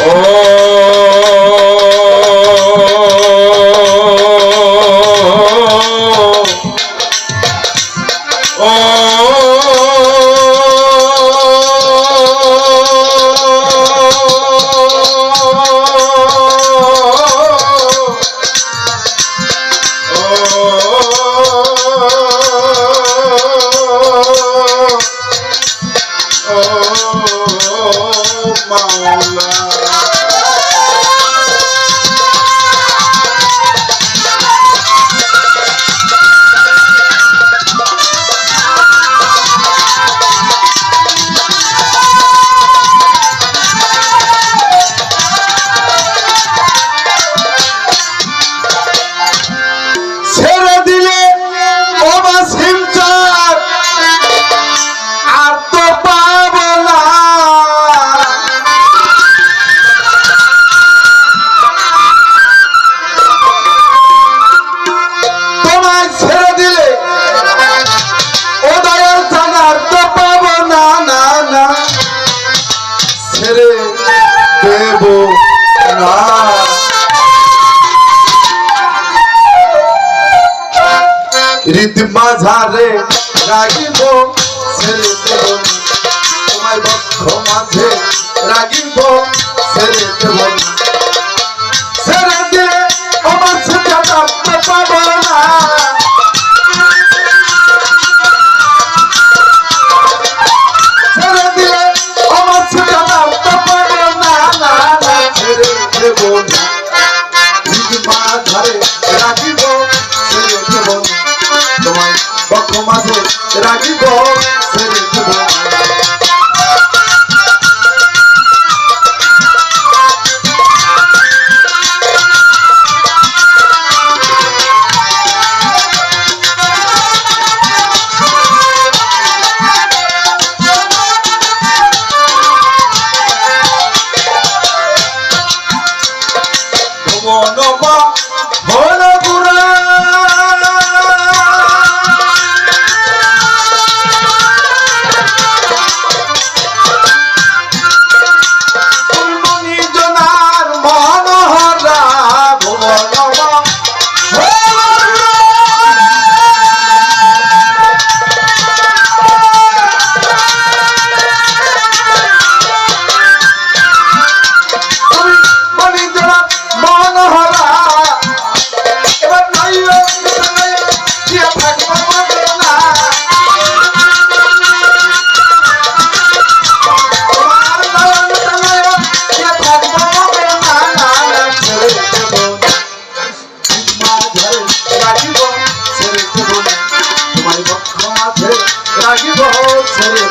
Oh. মাওলা ছেড়ে দেব না। হৃদ মাঝারে রাগিব, ছেড়ে দেব তোমার বক্ষ মাঝে রাগিব, ছেড়ে দেব না।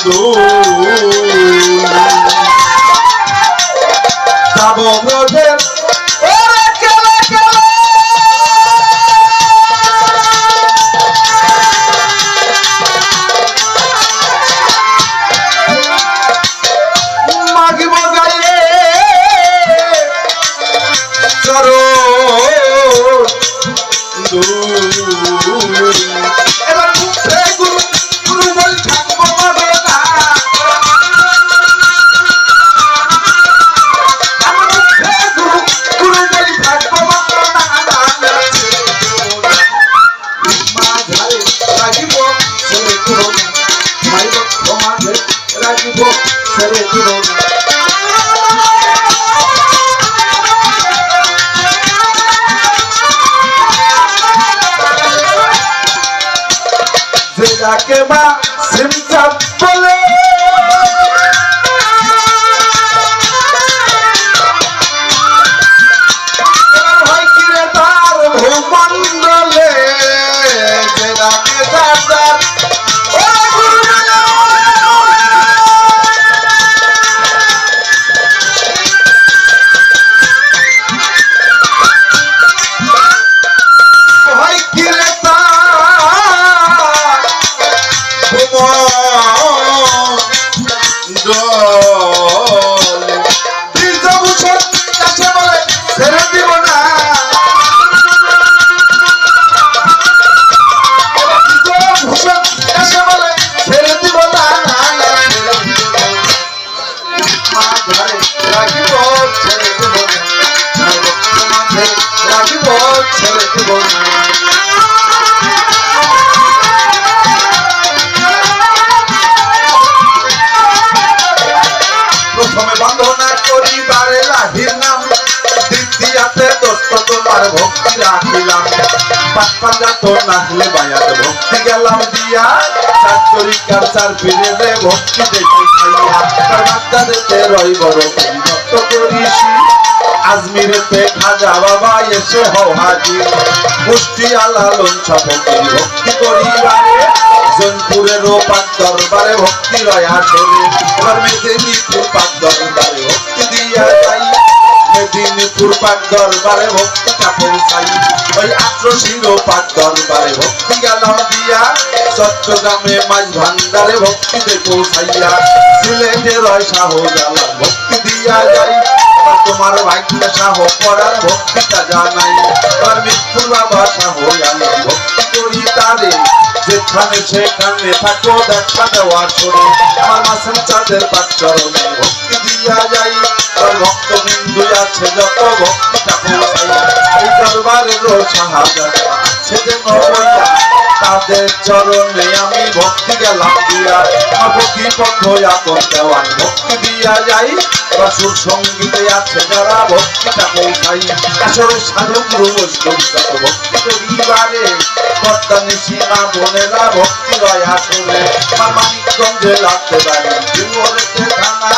দূর থাকব ছেড়ে দিব যাকে বা সিমসাপ বলে প্রথমে বন্দনা করিবারে রাখিলাম দ্বিতীয়াতে দোস্ত তোমার ভক্তি রাখিলাম। পাঁচ পাঁচা তো নাচলে বায়াতে ভক্তি গেলাম দিয়া চার চার ফিরে ভক্তি দেখে খাইয়া। রই বড় করিছি। আজমিরেতে খাজা বাবা এসে হও হাজির। মুষ্টি আলালন সপকি ভক্তি করিবারে জনপুরের পাক দরবারে ভক্তি রয় আসরে এবার মেদিনীপুর পাক দরবারে ভক্তি দিয়া যাই। মেদিনীপুর পাক দরবারে ভক্তি ভক্তিটা পৌঁছাই ওই আট্রশির পাক দরবারে ভক্তি গেলাম দিয়া। চট্টগ্রামে মাঝ ভান্ডারে ভক্তিতে পৌঁছাইয়া সিলেটে রয় শাহ জালাল ভক্তি দিয়া যাই। তোমার ভাগ্যে শাহ পড়ার ভক্তিটা জানাই। এবার মৃত্যুর বাবা শাহ জালাল ভক্তি করি তারে যেখানে সেখানে থাকো, দেখা দেওয়ার শোনো আমার মাসের চাঁদের পাক চরণে ভক্তি দিয়া যাই। আর ভক্ত বিন্দু আছে, যত ভক্তিটা পৌঁছাই। এই দরবারের সাহায্য আছে যেন তাদের চরণে আমি ভক্তি গেলাম দিয়া আমার ভক্তি পক্ষ আপন দেওয়ান, ভক্তি দিয়া যাই। রসুর সঙ্গীতে আছে যারা ভক্তিটা পৌঁছাই আসলে সাধু গুরু বৈষ্ণব যত ভক্তি করিবারে কর্তা নিশি মা বোনেরা ভক্তি রয় আসলে আমার মানিকগঞ্জে লাগতে পারি জীবনেতে থানা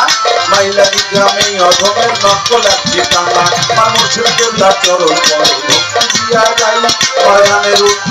মাইলাদি গ্রামে অধমের নকল এক ঠিকানা আমার মুর্শিদুল্লাহ চরণ পরে ভক্তি দিয়া যাই। বাগানের